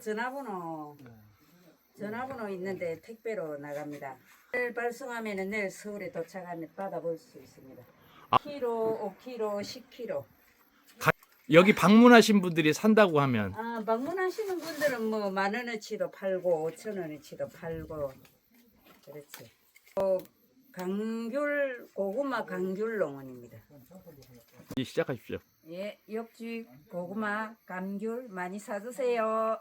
전화번호 전화번호 있는데 택배로 나갑니다. 내일 발송하면 내일 서울에 도착하면 받아볼 수 있습니다. 키로, 5kg, 10kg. 여기 방문하신 분들이 산다고 하면 아, 방문하시는 분들은 뭐 만 원어치도 팔고 5천 원어치도 팔고 그렇지. 어, 강귤 고구마 강귤 농원입니다. 이제 시작하십시오. 예, 역지 고구마 감귤 많이 사주세요.